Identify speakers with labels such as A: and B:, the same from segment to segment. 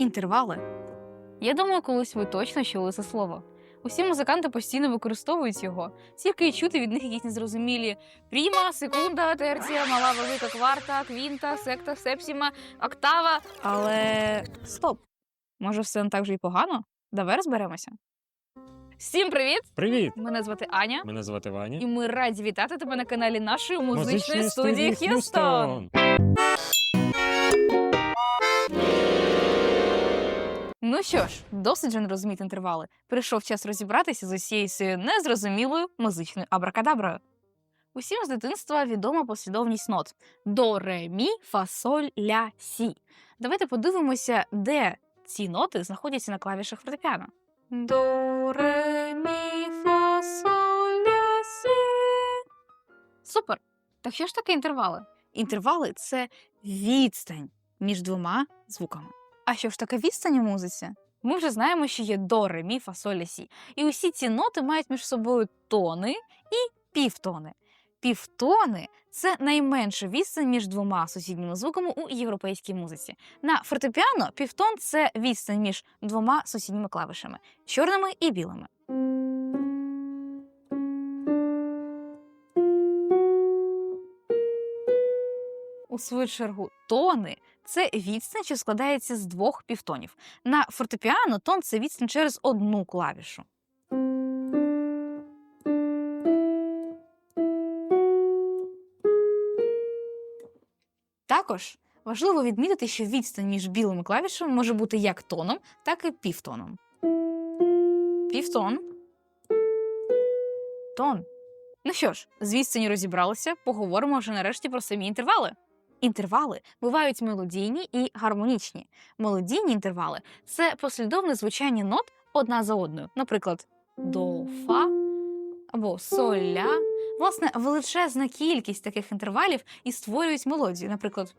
A: Інтервали. Я думаю, колись ви точно чули це слово. Усі музиканти постійно використовують його, тільки й чути від них якісь незрозумілі пріма, секунда, терція, мала велика кварта, квінта, секта, сепсіма, октава. Але стоп! Може, все не так же і погано? Давай розберемося. Всім привіт!
B: Привіт!
A: Мене звати Аня,
B: Мене звати Ваня.
A: і ми раді вітати тебе на каналі нашої музичної, студії Х'юстон. Ну що ж, досить же не розуміти інтервали. Прийшов час розібратися з усією цією незрозумілою музичною абракадаброю. Усім з дитинства відома послідовність нот до, ре, мі, фа, соль, ля, сі. Давайте подивимося, де ці ноти знаходяться на клавішах фортепіано. До, ре, мі, фа, соль, ля, сі. Супер! Так що ж таке інтервали? Інтервали це відстань між двома звуками. А що ж таке відстань у музиці? Ми вже знаємо, що є до, ре, мі, фа, сі. І усі ці ноти мають між собою тони і півтони. Півтони це найменша відстань між двома сусідніми звуками у європейській музиці. На фортепіано півтон це відстань між двома сусідніми клавішами чорними і білими. У свою чергу, тони це відстань, що складається з двох півтонів. На фортепіано тон це відстань через одну клавішу. Також важливо відмітити, що відстань між білими клавішами може бути як тоном, так і півтоном. Півтон. Тон. Ну що ж, з відстані розібралися, поговоримо вже нарешті про самі інтервали. Інтервали бувають мелодійні і гармонічні. Мелодійні інтервали це послідовне звучання нот одна за одною, наприклад, до фа або соль ля. Власне, величезна кількість таких інтервалів і створюють мелодію. Наприклад,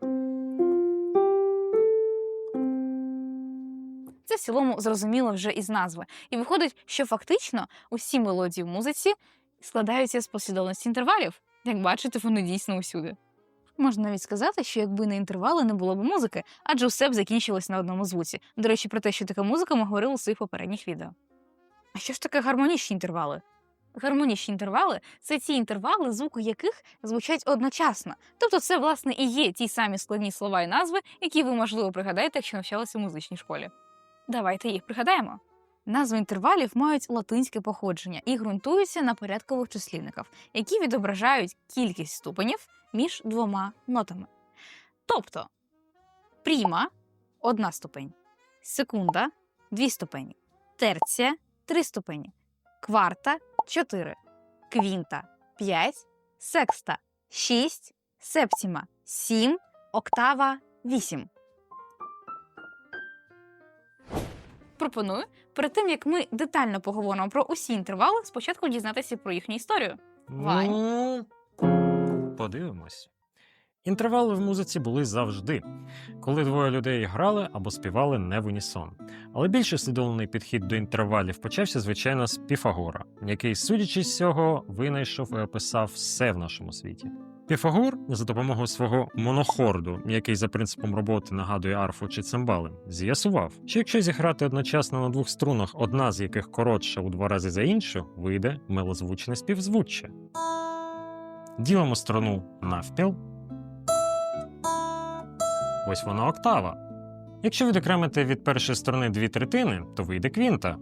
A: це в цілому зрозуміло вже із назви. І виходить, що фактично усі мелодії в музиці складаються з послідовності інтервалів. Як бачите, вони дійсно усюди. Можна навіть сказати, що якби не інтервали, не було б музики, адже усе б закінчилось на одному звуці. До речі, про те, що така музика, ми говорили у своїх попередніх відео. А що ж таке гармонічні інтервали? Гармонічні інтервали це ті інтервали, звуки яких звучать одночасно. Тобто, це, власне, і є ті самі складні слова і назви, які ви, можливо, пригадаєте, якщо навчалися в музичній школі. Давайте їх пригадаємо. Назви інтервалів мають латинське походження і ґрунтуються на порядкових числівниках, які відображають кількість ступенів між двома нотами. Тобто пріма одна ступень, секунда дві ступені, терція три ступені, кварта 4, квінта 5, секста 6, септіма 7, октава 8. Пропоную перед тим як ми детально поговоримо про усі інтервали, спочатку дізнатися про їхню історію. Вань.
B: Ну, подивимось. Інтервали в музиці були завжди, коли двоє людей грали або співали не в унісон. Але більш усвідомлений підхід до інтервалів почався, звичайно, з Піфагора, який, судячи з цього, винайшов і описав все в нашому світі. Піфагор за допомогою свого монохорду, який за принципом роботи нагадує арфу чи цимбали, з'ясував, що якщо зіграти одночасно на двох струнах, одна з яких коротша у два рази за іншу, вийде милозвучне співзвуччя. Ділимо струну навпіл. Ось вона октава. Якщо відокремити від першої сторони дві третини, то вийде квінта.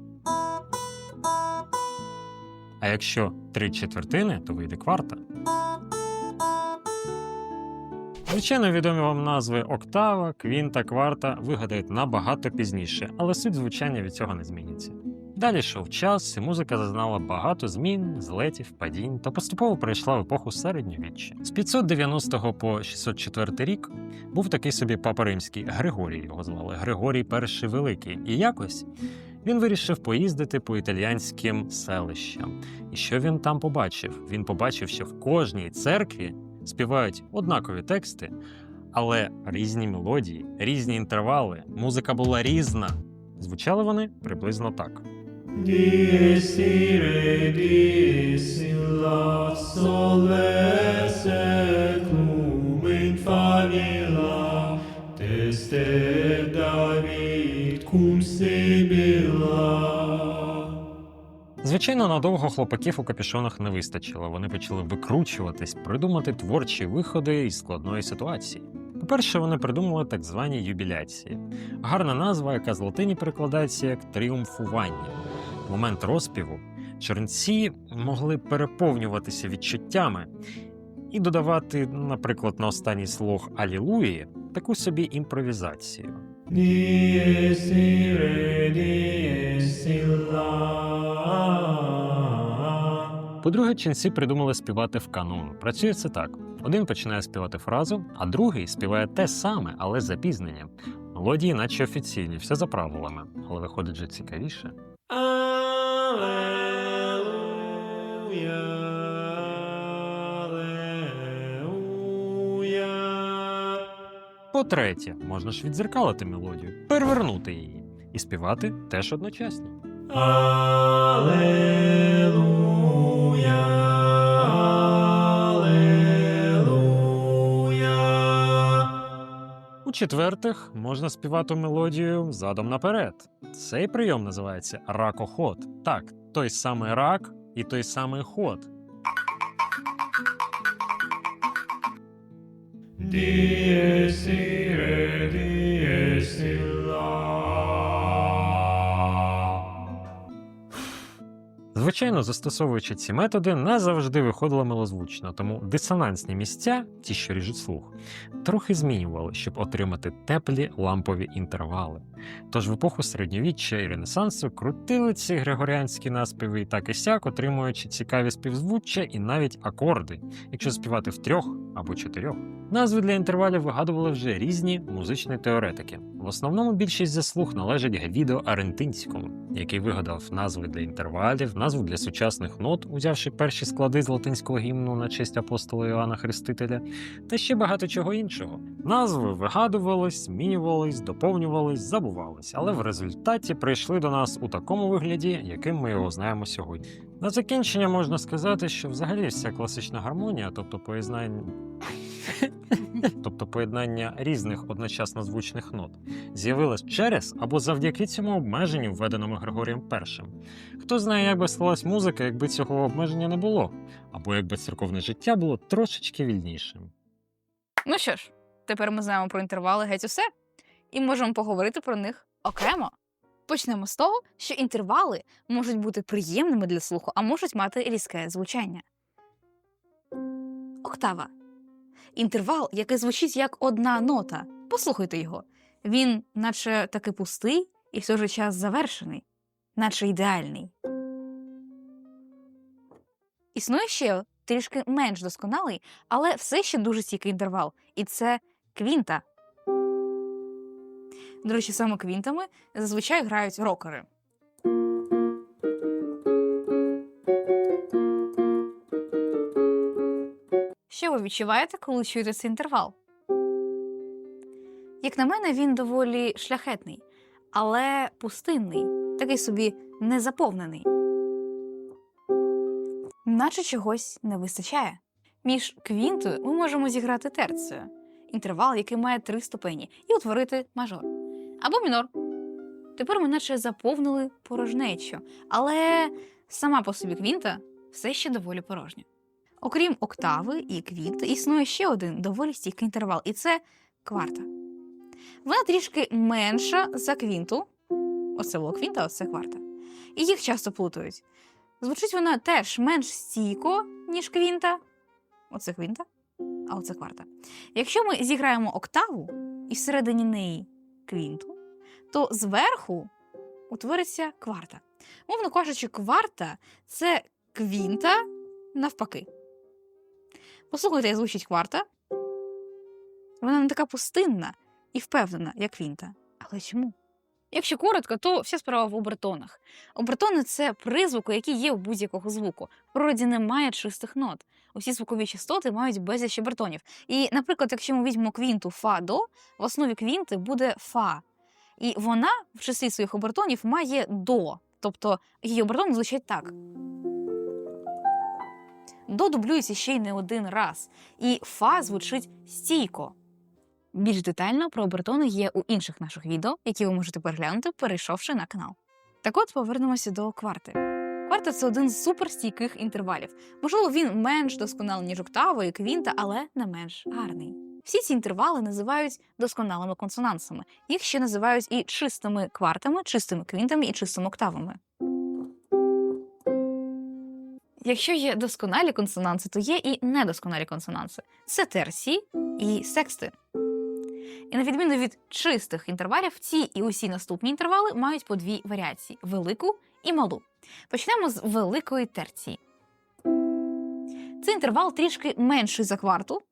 B: А якщо три четвертини, то вийде кварта. Звичайно, відомі вам назви октава, квінта, кварта вигадають набагато пізніше, але суть звучання від цього не зміниться. Далі йшов час, і музика зазнала багато змін, злетів, падінь та поступово перейшла в епоху середньовіччя. З 590 по 604 рік був такий собі папа римський Григорій його звали Григорій І Великий. І якось він вирішив поїздити по італіянським селищам. І що він там побачив? Він побачив, що в кожній церкві співають однакові тексти, але різні мелодії, різні інтервали, музика була різна. Звучали вони приблизно так.
C: Dies ire dies
B: Звичайно, надовго хлопаків у капюшонах не вистачило. Вони почали викручуватись, придумати творчі виходи із складної ситуації. По-перше, вони придумали так звані юбіляції. Гарна назва, яка з латині перекладається як тріумфування. В момент розпіву чернці могли переповнюватися відчуттями і додавати, наприклад, на останній слог Алілуї таку собі імпровізацію.
C: Dies irae, dies illa.
B: По-друге, ченці придумали співати в канун. Працює це так: один починає співати фразу, а другий співає те саме, але з запізненням. Мелодії, наче офіційні, все за правилами, але виходить же цікавіше.
C: Alleluia.
B: По-третє, можна ж відзеркалити мелодію, перевернути її і співати теж одночасно.
C: Alleluia. Alleluia.
B: У-четвертих, можна співати мелодію задом наперед. Цей прийом називається ракоход. Так, той самий рак і той самий ход.
C: Dies irae, dies.
B: Звичайно, застосовуючи ці методи, не завжди виходило милозвучно, тому дисонансні місця, ті, що ріжуть слух, трохи змінювали, щоб отримати теплі лампові інтервали. Тож в епоху середньовіччя і Ренесансу крутили ці григоріанські наспіви і так і сяк, отримуючи цікаві співзвуччя і навіть акорди, якщо співати в трьох або чотирьох. Назви для інтервалів вигадували вже різні музичні теоретики. В основному більшість заслуг належить Гвідо Арентинському, який вигадав назви для інтервалів, назву для сучасних нот, узявши перші склади з латинського гімну на честь апостола Іоанна Хрестителя, та ще багато чого іншого. Назви вигадувались, змінювались, доповнювались, забувались, але в результаті прийшли до нас у такому вигляді, яким ми його знаємо сьогодні. На закінчення можна сказати, що взагалі вся класична гармонія, тобто поєднання, тобто поєднання різних одночасно звучних нот, з'явилась через або завдяки цьому обмеженню, введеному Григорієм І. Хто знає, як би склалась музика, якби цього обмеження не було, або якби церковне життя було трошечки вільнішим.
A: Ну що ж, тепер ми знаємо про інтервали геть усе, і можемо поговорити про них окремо. Почнемо з того, що інтервали можуть бути приємними для слуху, а можуть мати різке звучання. Октава. Інтервал, який звучить як одна нота. Послухайте його. Він, наче таки пустий, і в той же час завершений, наче ідеальний. Існує ще трішки менш досконалий, але все ще дуже стійкий інтервал, і це квінта. До речі, саме квінтами зазвичай грають рокери. Що ви відчуваєте, коли чуєте цей інтервал? Як на мене, він доволі шляхетний, але пустинний, такий собі незаповнений. Наче чогось не вистачає. Між квінтою ми можемо зіграти терцію, інтервал, який має три ступені, і утворити мажор або мінор. Тепер ми наче заповнили порожнечу, але сама по собі квінта все ще доволі порожня. Окрім октави і квінти, існує ще один доволі стійкий інтервал, і це кварта. Вона трішки менша за квінту. Оце було квінта, оце кварта. І їх часто плутають. Звучить вона теж менш стійко, ніж квінта. Оце квінта, а оце кварта. Якщо ми зіграємо октаву і всередині неї квінту, то зверху утвориться кварта. Мовно кажучи, кварта це квінта навпаки. Послухайте, як звучить кварта. Вона не така пустинна і впевнена, як квінта. Але чому? Якщо коротко, то вся справа в обертонах. Обертони це призвуки, які є у будь-якого звуку. В природі немає чистих нот. Усі звукові частоти мають безліч обертонів. І, наприклад, якщо ми візьмемо квінту фа до, в основі квінти буде фа. І вона в числі своїх обертонів має до, тобто її обертони звучать так. До дублюється ще й не один раз, і фа звучить стійко. Більш детально про обертони є у інших наших відео, які ви можете переглянути, перейшовши на канал. Так от повернемося до кварти. Кварта це один з суперстійких інтервалів. Можливо, він менш досконалий, ніж октава і квінта, але не менш гарний. Всі ці інтервали називають досконалими консонансами. Їх ще називають і чистими квартами, чистими квінтами і чистими октавами. Якщо є досконалі консонанси, то є і недосконалі консонанси. Це терції і сексти. І на відміну від чистих інтервалів, ці і усі наступні інтервали мають по дві варіації велику і малу. Почнемо з великої терції. Цей інтервал трішки менший за кварту.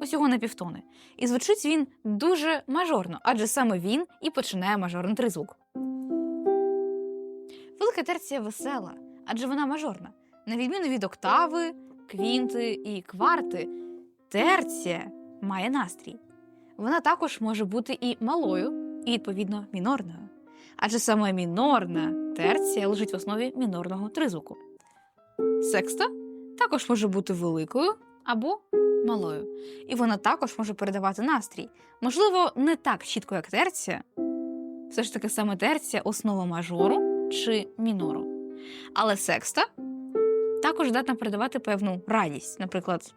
A: Усього на півтони. І звучить він дуже мажорно, адже саме він і починає мажорний тризвук. Велика терція весела, адже вона мажорна. На відміну від октави, квінти і кварти, терція має настрій. Вона також може бути і малою, і відповідно мінорною. Адже саме мінорна терція лежить в основі мінорного тризвуку. Секста також може бути великою або малою, і вона також може передавати настрій. Можливо, не так чітко, як терція. Все ж таки саме терція основа мажору чи мінору. Але секста також здатна передавати певну радість, наприклад,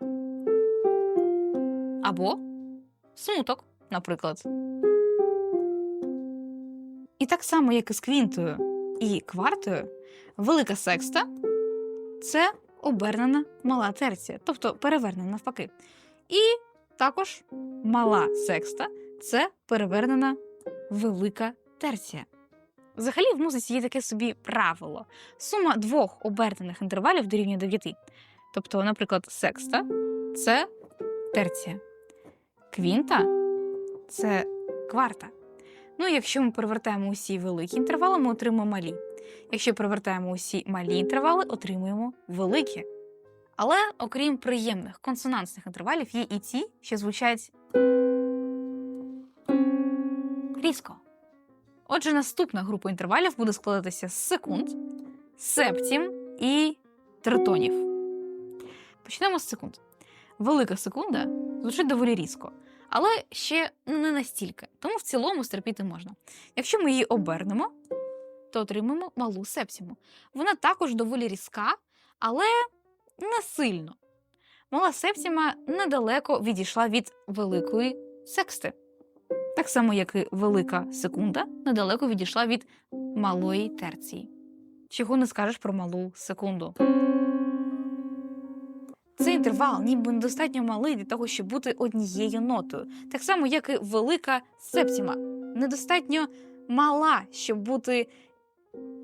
A: або смуток, наприклад. І так само, як і з квінтою і квартою, велика секста це обернена мала терція, тобто перевернена навпаки. І також мала секста це перевернена велика терція. Взагалі в музиці є таке собі правило: сума двох обернених інтервалів дорівнює 9. Тобто, наприклад, секста це терція, квінта це кварта. Ну, якщо ми перевертаємо усі великі інтервали, ми отримаємо малі. Якщо перевертаємо усі малі інтервали, отримуємо великі. Але окрім приємних консонансних інтервалів, є і ті, що звучать різко. Отже, наступна група інтервалів буде складатися з секунд, септім і тритонів. Почнемо з секунд. Велика секунда звучить доволі різко, але ще не настільки, тому в цілому стерпіти можна. Якщо ми її обернемо, то отримаємо малу септіму. Вона також доволі різка, але не сильно. Мала септіма недалеко відійшла від великої сексти. Так само, як і велика секунда недалеко відійшла від малої терції. Чого не скажеш про малу секунду. Цей інтервал ніби недостатньо малий для того, щоб бути однією нотою. Так само, як і велика септіма. Недостатньо мала, щоб бути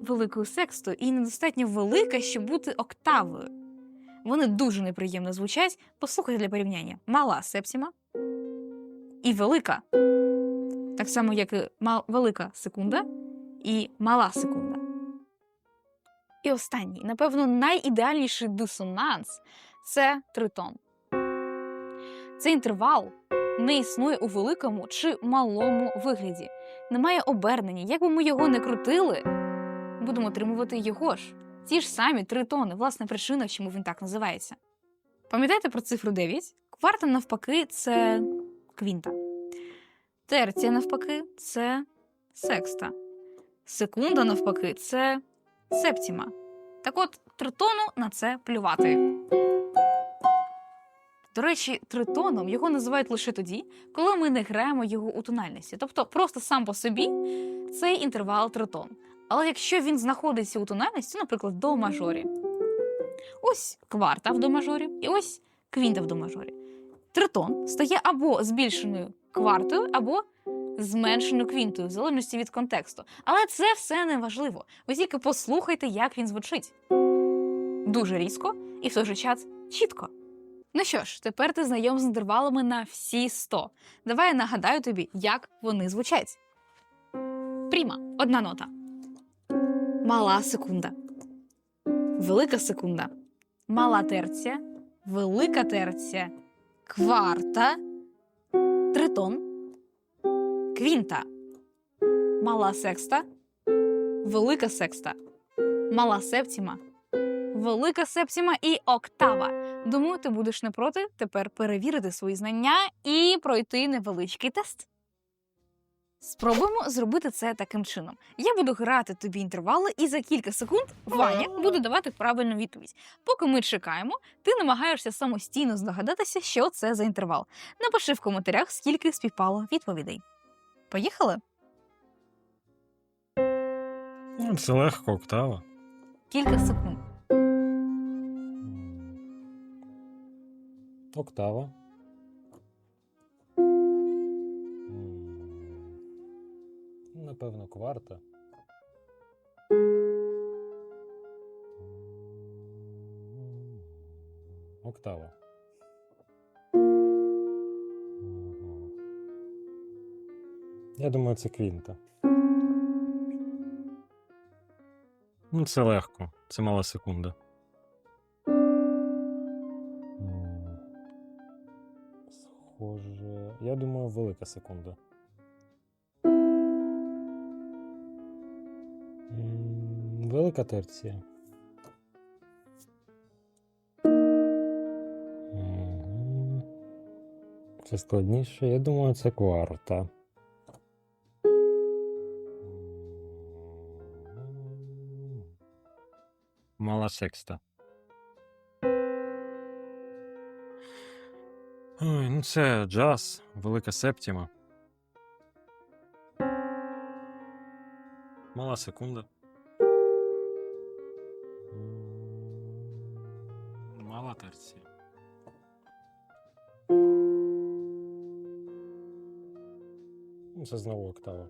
A: великою секстою, і недостатньо велика, щоб бути октавою. Вони дуже неприємно звучать. Послухайте для порівняння: мала септіма і велика. Так само, як і велика секунда і мала секунда. І останній, напевно, найідеальніший дисонанс це тритон. Цей інтервал не існує у великому чи малому вигляді. Немає обернення. Як би ми його не крутили, будемо отримувати його ж. Ті ж самі тритони, власне, причина, чому він так називається. Пам'ятаєте про цифру 9? Кварта, навпаки, це квінта. Терція, навпаки, це секста. Секунда, навпаки, це септіма. Так от, тритону на це плювати. До речі, тритоном його називають лише тоді, коли ми не граємо його у тональності. Тобто, просто сам по собі цей інтервал тритон. Але якщо він знаходиться у тональності, наприклад, до мажорі, ось кварта в до мажорі, і ось квінта в до мажорі. Тритон стає або збільшеною квартою, або зменшеною квінтою, в залежності від контексту. Але це все не важливо. Ви тільки послухайте, як він звучить. Дуже різко і в той же час чітко. Ну що ж, тепер ти знайом з інтервалами на всі 100. Давай я нагадаю тобі, як вони звучать. Пріма одна нота. Мала секунда. Велика секунда. Мала терція. Велика терція. Кварта. Тритон. Квінта. Мала секста. Велика секста. Мала септіма. Велика септіма і октава. Думаю, ти будеш не проти тепер перевірити свої знання і пройти невеличкий тест. Спробуємо зробити це таким чином. Я буду грати тобі інтервали, і за кілька секунд Ваня буде давати правильну відповідь. Поки ми чекаємо, ти намагаєшся самостійно здогадатися, що це за інтервал. Напиши в коментарях, скільки співпало відповідей. Поїхали?
B: Ну, це легко, октава.
A: Кілька секунд.
B: Октава. Напевно, кварта. Октава. Я думаю, це квінта. Ну, це легко. Це мала секунда. Схоже. Я думаю, велика секунда. Велика терція. Це складніше. Я думаю, це кварта. Мала секста. Ой, ну це джаз, велика септіма. Мала секунда. Мала терція. Це знову октава.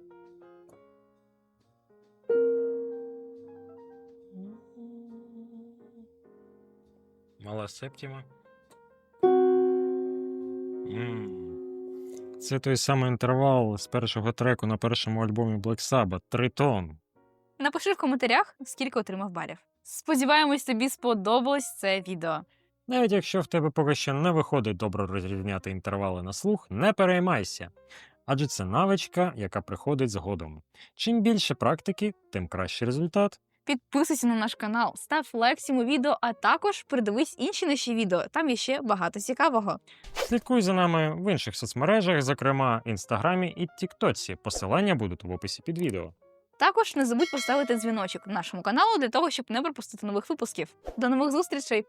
B: Мала септіма. М. Це той самий інтервал з першого треку на першому альбомі Black Sabbath Тритон.
A: Напиши в коментарях, скільки отримав балів. Сподіваємось, тобі сподобалось це відео.
B: Навіть якщо в тебе поки що не виходить добре розрівняти інтервали на слух, не переймайся. Адже це навичка, яка приходить згодом. Чим більше практики, тим кращий результат.
A: Підписуйся на наш канал, став лайк цьому відео, а також придивись інші наші відео. Там є ще багато цікавого.
B: Слідкуй за нами в інших соцмережах, зокрема Інстаграмі і Тіктоці. Посилання будуть в описі під відео.
A: Також не забудь поставити дзвіночок нашому каналу для того, щоб не пропустити нових випусків. До нових зустрічей!